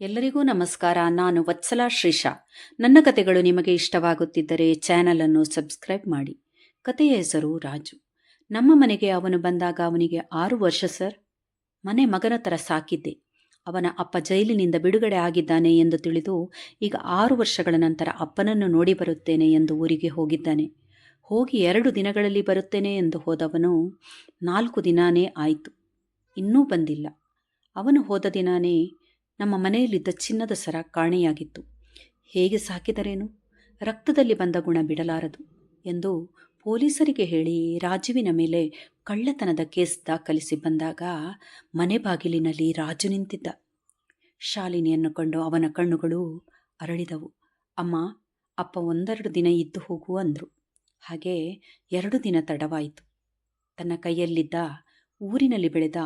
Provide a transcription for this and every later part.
ಎಲ್ಲರಿಗೂ ನಮಸ್ಕಾರ. ನಾನು ವತ್ಸಲ ಶ್ರೀಶಾ ನನ್ನ ಕತೆಗಳು ನಿಮಗೆ ಇಷ್ಟವಾಗುತ್ತಿದ್ದರೆ ಚಾನಲನ್ನು ಸಬ್ಸ್ಕ್ರೈಬ್ ಮಾಡಿ. ಕತೆಯ ಹೆಸರು ರಾಜು. ನಮ್ಮ ಮನೆಗೆ ಅವನು ಬಂದಾಗ ಅವನಿಗೆ ಆರು ವರ್ಷ ಸರ್. ಮನೆ ಮಗನ ಥರ ಸಾಕಿದ್ದೆ. ಅವನ ಅಪ್ಪ ಜೈಲಿನಿಂದ ಬಿಡುಗಡೆ ಆಗಿದ್ದಾನೆ ಎಂದು ತಿಳಿದು ಈಗ ಆರು ವರ್ಷಗಳ ನಂತರ ಅಪ್ಪನನ್ನು ನೋಡಿ ಬರುತ್ತೇನೆ ಎಂದು ಊರಿಗೆ ಹೋಗಿದ್ದಾನೆ. ಹೋಗಿ ಎರಡು ದಿನಗಳಲ್ಲಿ ಬರುತ್ತೇನೆ ಎಂದು ಹೋದವನು ನಾಲ್ಕು ದಿನಾನೇ ಆಯಿತು. ಇನ್ನೂ ಬಂದಿಲ್ಲ. ಅವನು ಹೋದ ದಿನಾನೇ ನಮ್ಮ ಮನೆಯಲ್ಲಿದ್ದ ಚಿನ್ನದ ಸರ ಕಾಣೆಯಾಗಿತ್ತು. ಹೇಗೆ ಸಾಕಿದರೇನು? ರಕ್ತದಲ್ಲಿ ಬಂದ ಗುಣ ಬಿಡಲಾರದು ಎಂದು ಪೊಲೀಸರಿಗೆ ಹೇಳಿ ರಾಜುವಿನ ಮೇಲೆ ಕಳ್ಳತನದ ಕೇಸ್ ದಾಖಲಿಸಿ ಬಂದಾಗ ಮನೆ ಬಾಗಿಲಿನಲ್ಲಿ ರಾಜು ನಿಂತಿದ್ದ. ಶಾಲಿನಿಯನ್ನು ಕಂಡು ಅವನ ಕಣ್ಣುಗಳು ಅರಳಿದವು. ಅಮ್ಮ, ಅಪ್ಪ ಒಂದೆರಡು ದಿನ ಇದ್ದು ಹೋಗು ಅಂದರು. ಹಾಗೆ ಎರಡು ದಿನ ತಡವಾಯಿತು. ತನ್ನ ಕೈಯಲ್ಲಿದ್ದ ಊರಿನಲ್ಲಿ ಬೆಳೆದ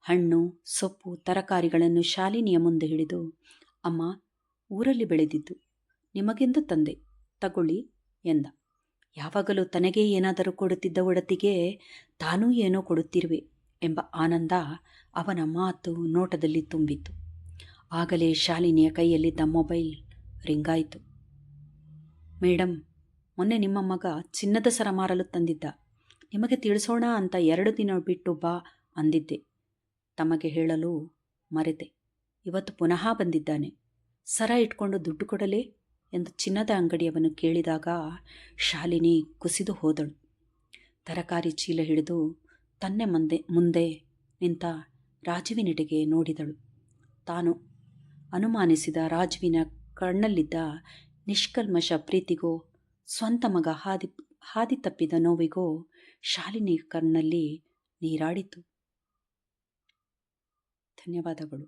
ಹಣ್ಣು, ಸೊಪ್ಪು, ತರಕಾರಿಗಳನ್ನು ಶಾಲಿನಿಯ ಮುಂದೆ ಹಿಡಿದು ಅಮ್ಮ ಊರಲ್ಲಿ ಬೆಳೆದಿದ್ದು ನಿಮಗೆಂದು ತಂದೆ, ತಗೊಳ್ಳಿ ಎಂದ. ಯಾವಾಗಲೂ ತನಗೇ ಏನಾದರೂ ಕೊಡುತ್ತಿದ್ದ ಒಡತಿಗೆ ತಾನೂ ಏನೋ ಕೊಡುತ್ತಿರುವೆ ಎಂಬ ಆನಂದ ಅವನ ಮಾತು ನೋಟದಲ್ಲಿ ತುಂಬಿತ್ತು. ಆಗಲೇ ಶಾಲಿನಿಯ ಕೈಯಲ್ಲಿದ್ದ ಮೊಬೈಲ್ ರಿಂಗಾಯಿತು. ಮೇಡಮ್ ಮೊನ್ನೆ ನಿಮ್ಮ ಮಗ ಚಿನ್ನದ ಸರ ಮಾರಲು ತಂದಿದ್ದ. ನಿಮಗೆ ತಿಳಿಸೋಣ ಅಂತ ಎರಡು ದಿನ ಬಿಟ್ಟು ಬಾ ಅಂದಿದ್ದೆ. ತಮಗೆ ಹೇಳಲು ಮರೆತೆ. ಇವತ್ತು ಪುನಃ ಬಂದಿದ್ದಾನೆ. ಸರ ಇಟ್ಕೊಂಡು ದುಡ್ಡು ಕೊಡಲೇ ಎಂದು ಚಿನ್ನದ ಅಂಗಡಿಯವನು ಕೇಳಿದಾಗ ಶಾಲಿನಿ ಕುಸಿದು ಹೋದಳು. ತರಕಾರಿ ಚೀಲ ಹಿಡಿದು ತನ್ನೆ ಮುಂದೆ ಮುಂದೆ ನಿಂತ ರಾಜುವಿನೆಡೆಗೆ ನೋಡಿದಳು. ತಾನು ಅನುಮಾನಿಸಿದ ರಾಜುವಿನ ಕಣ್ಣಲ್ಲಿದ್ದ ನಿಷ್ಕಲ್ಮಶ ಪ್ರೀತಿಗೋ, ಸ್ವಂತ ಮಗ ಹಾದಿ ಹಾದಿ ತಪ್ಪಿದ ನೋವಿಗೋ ಶಾಲಿನಿ ಕಣ್ಣಲ್ಲಿ ನೀರಾಡಿತು. ಧನ್ಯವಾದಗಳು